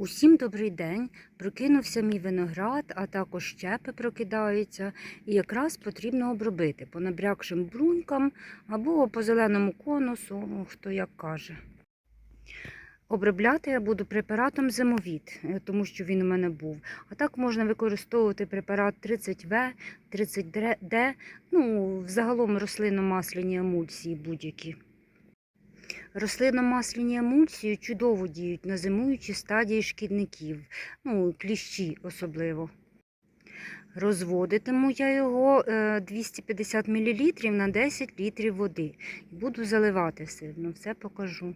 Усім добрий день. Прокинувся мій виноград, а також щепи прокидаються. І якраз потрібно обробити по набрякшим брунькам або по зеленому конусу, ну, хто як каже. Обробляти я буду препаратом зимовід, е, тому що він у мене був. А так можна використовувати препарат 30В, 30D, ну, взагалом рослинно-масляні емульсії будь-які. Рослинно-масляні емульсії чудово діють на зимуючі стадії шкідників, ну, кліщі особливо. Розводитиму я його е, 250 мл на 10 літрів води. Буду заливати сильно, все покажу.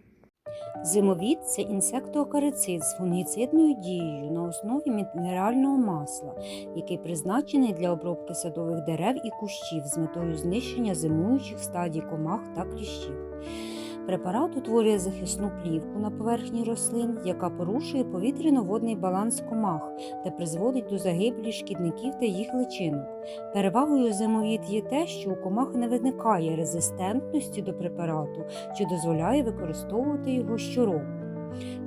Зимовід це інсектоокарицид з фунгіцидною дією на основі мінерального масла, який призначений для обробки садових дерев і кущів з метою знищення зимуючих стадій комах та кліщів. Препарат утворює захисну плівку на поверхні рослин, яка порушує повітряно-водний баланс комах та призводить до загибелі шкідників та їх личинок. Перевагою зимовід є те, що у комах не виникає резистентності до препарату, що дозволяє використовувати його щороку.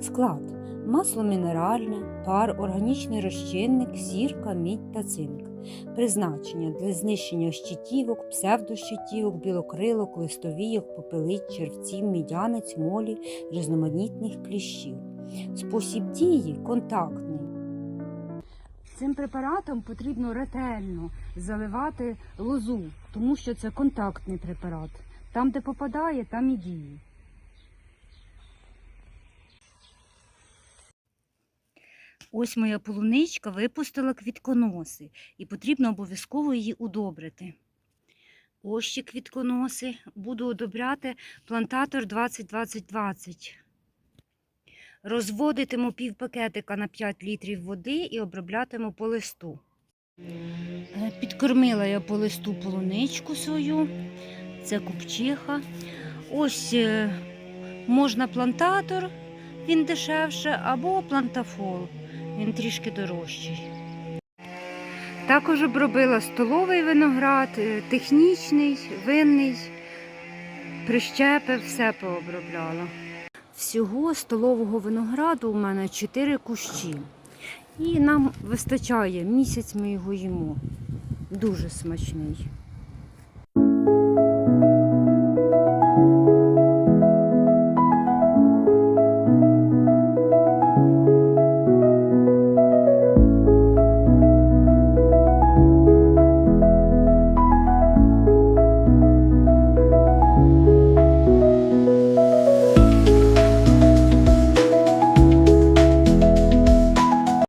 Склад масло мінеральне, пар, органічний розчинник, сірка, мідь та цинк. Призначення для знищення щитівок, псевдощитівок, білокрилок, листовійок, попелиць, червців, мідянець, молі, різноманітних кліщів. Спосіб дії контактний. Цим препаратом потрібно ретельно заливати лозу, тому що це контактний препарат. Там, де попадає, там і діє. Ось моя полуничка випустила квітконоси, і потрібно обов'язково її удобрити. Ось ще квітконоси. Буду одобряти плантатор 20-20-20. Розводитиму пів пакетика на 5 літрів води і оброблятиму по листу. Е, Підкормила я по листу полуничку свою. Це купчиха. Ось е, можна плантатор, він дешевше, або плантафол, він трішки дорожчий. Також обробила столовий виноград, е, технічний, винний, прищепи, все пообробляла. Всього столового винограду у мене 4 кущі. І нам вистачає місяць ми його їмо. Дуже смачний.